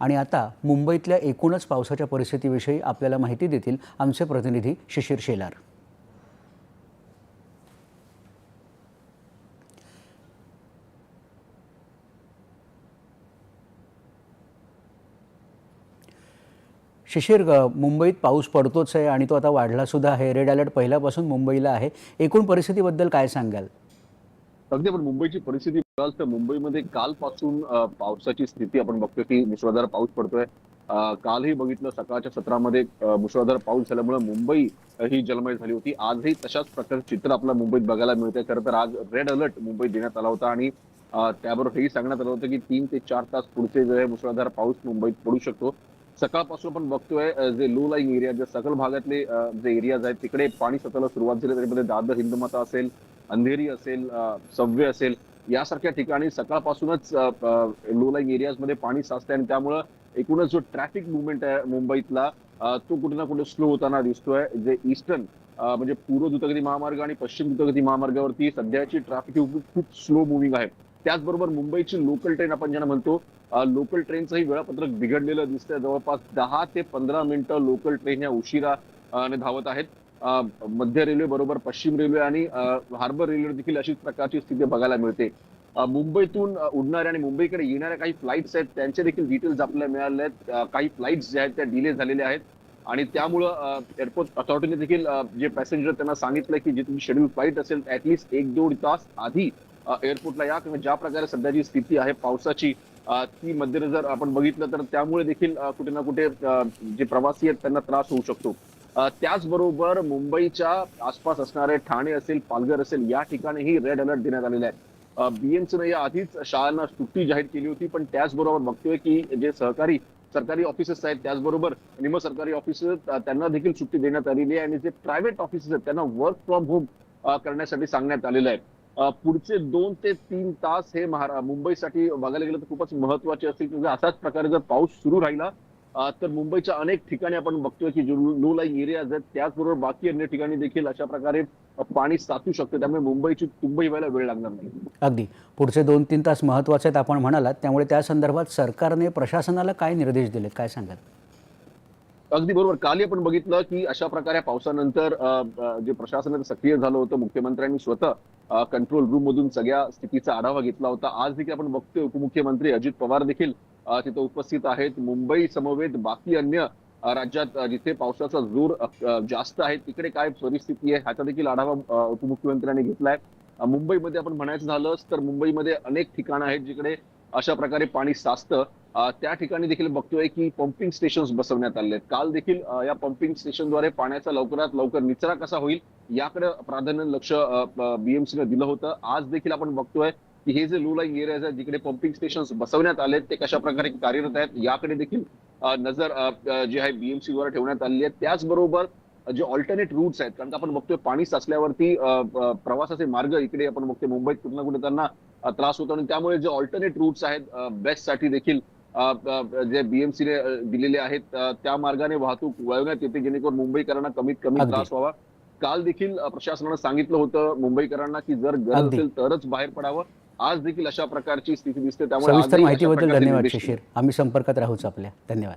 आणि आता मुंबईतल्या एकूणच पावसाच्या परिस्थितीविषयी आपल्याला माहिती देतील आमचे प्रतिनिधी शिशिर शेलार. शिशिर मुंबईत पाऊस पडतोच आहे आणि तो आता वाढला सुद्धा आहे. रेड अलर्ट पहिल्यापासून मुंबईला आहे. एकूण परिस्थितीबद्दल काय सांगाल? अगदी आपण मुंबईची परिस्थिती बघाल तर मुंबईमध्ये कालपासून पावसाची स्थिती आपण बघतोय की मुसळधार पाऊस पडतोय. कालही बघितलं सकाळच्या सत्रामध्ये मुसळधार पाऊस झाल्यामुळे मुंबई ही जलमय झाली होती. आजही तशाच प्रकारचं चित्र आपल्याला मुंबईत बघायला मिळतंय. खरं तर आज रेड अलर्ट मुंबईत देण्यात आला होता आणि त्याबरोबर हेही सांगण्यात आलं होतं की तीन ते चार तास पुढचे जे मुसळधार पाऊस मुंबईत पडू शकतो. सकाळपासून आपण बघतोय जे लो लाईंग एरिया जे सकल भागातले जे एरियाज आहेत तिकडे पाणी सतायला सुरुवात झाली त्याच्यामध्ये दादर हिंदमाता असेल अंधेरी असेल सव्वे असेल यासारख्या ठिकाणी सकाळपासूनच लो लाईंग एरियाजमध्ये पाणी साचते आणि त्यामुळं एकूणच जो ट्रॅफिक मुवमेंट आहे मुंबईतला तो कुठे ना कुठे स्लो होताना दिसतोय. जे ईस्टर्न म्हणजे पूर्व द्रुतगती महामार्ग आणि पश्चिम द्रुतगती महामार्गावरती सध्याची ट्रॅफिक खूप स्लो मुव्हिंग आहे. त्याचबरोबर मुंबईची लोकल ट्रेन आपण ज्यांना म्हणतो लोकल ट्रेनचंही वेळापत्रक बिघडलेलं दिसतंय. जवळपास दहा ते पंधरा मिनिटं लोकल ट्रेन या उशिरा धावत आहेत. मध्य रेल्वे बरोबर पश्चिम रेल्वे आणि हार्बर रेल्वे देखील अशीच प्रकारची स्थिती बघायला मिळते. मुंबईतून उडणाऱ्या आणि मुंबईकडे येणाऱ्या काही फ्लाईट्स आहेत त्यांचे देखील डिटेल्स आपल्याला मिळाले आहेत. काही फ्लाईट्स ज्या आहेत त्या डिले झालेल्या आहेत. आणि त्यामुळं एअरपोर्ट अथॉरिटीने देखील जे पॅसेंजर त्यांना सांगितलं की जे तुमची शेड्यूल फ्लाईट असेल ऍटलीस्ट एक दोन तास आधी एअरपोर्टला या किंवा ज्या प्रकारे सध्याची स्थिती आहे पावसाची ती मध्यनजर आपण बघितलं तर त्यामुळे देखील कुठे ना कुठे जे प्रवासी आहेत त्यांना त्रास होऊ शकतो. त्याचबरोबर मुंबईच्या आसपास असणारे ठाणे असेल पालघर असेल या ठिकाणीही रेड अलर्ट देण्यात आलेले आहे बीएमसीनं या आधीच शाळांना सुट्टी जाहीर केली होती पण त्याचबरोबर बघतोय की जे सहकारी सरकारी ऑफिसेस आहेत त्याचबरोबर निम सरकारी ऑफिसेस त्यांना देखील सुट्टी देण्यात आलेली आहे आणि जे प्रायव्हेट ऑफिसेस आहेत त्यांना वर्क फ्रॉम होम करण्यासाठी सांगण्यात आलेलं आहे पुढचे दोन ते तीन तास हे महारा मुंबईसाठी बघायला गेलं तर खूपच महत्त्वाचे असतील किंवा असाच प्रकारे जर पाऊस सुरू राहिला तर मुंबईच्या अनेक ठिकाणी आपण बघतोय की लो लाईंग एरियाज आहेत त्याचबरोबर बाकी अन्य ठिकाणी देखील अशा प्रकारे पाणी साचू शकतं. त्यामुळे मुंबईची तुंबई व्हायला वेळ लागणार नाही. अगदी. पुढचे दोन तीन तास महत्त्वाचे आहेत आपण म्हणालात. त्यामुळे त्या संदर्भात सरकारने प्रशासनाला काय निर्देश दिलेत? काय सांगाल? अगदी बरोबर. कालही आपण बघितलं की अशा प्रकारे पावसानंतर जे प्रशासन सक्रिय झालं होतं मुख्यमंत्र्यांनी स्वतः कंट्रोल रूम मधून सगळ्या स्थितीचा आढावा घेतला होता. आज देखील आपण बघतोय उपमुख्यमंत्री अजित पवार देखील तिथं उपस्थित आहेत. मुंबई समवेत बाकी अन्य राज्यात जिथे पावसाचा जोर जास्त आहे तिकडे काय परिस्थिती आहे ह्याचा देखील आढावा उपमुख्यमंत्र्यांनी घेतलाय. मुंबईमध्ये आपण म्हणायचं झालं तर मुंबईमध्ये अनेक ठिकाणं आहेत जिकडे अशा प्रकारे पाणी साचतं. त्या ठिकाणी देखील बघतोय की पंपिंग स्टेशन बसवण्यात आले आहेत काल देखील या पंपिंग स्टेशनद्वारे पाण्याचा लवकरात लवकर निचरा कसा होईल याकडे प्राधान्य लक्ष बीएमसीने दिलं होतं. आज देखील आपण बघतोय की हे जे लो लाईंग एरियाज आहेत जिकडे पंपिंग स्टेशन बसवण्यात आले ते कशा प्रकारे कार्यरत आहेत याकडे देखील नजर जी आहे बीएमसी द्वारे ठेवण्यात आलेली आहे त्याचबरोबर जे ऑल्टरनेट रूट्स आहेत कारण आपण बघतोय पाणी साचल्यावरती प्रवासाचे मार्ग इकडे आपण बघतोय मुंबईत कुठे ना कुठे त्यांना त्रास होतो आणि त्यामुळे जे ऑल्टरनेट रूट्स आहेत बेस्टसाठी देखील जे बीएमसीने दिलेले आहेत त्या मार्गाने वाहतूक वळवण्यात येते जेणेकरून मुंबईकरांना कमीत कमी. त्रास व्हावा काल देखील प्रशासनानं सांगितलं होतं मुंबईकरांना की जर गरज. असेल तरच बाहेर पडावं आज देखील अशा प्रकारची स्थिती दिसते त्यामुळे सविस्तर माहितीबद्दल धन्यवाद शिशिर आम्ही संपर्कात राहूच आपल्या. धन्यवाद.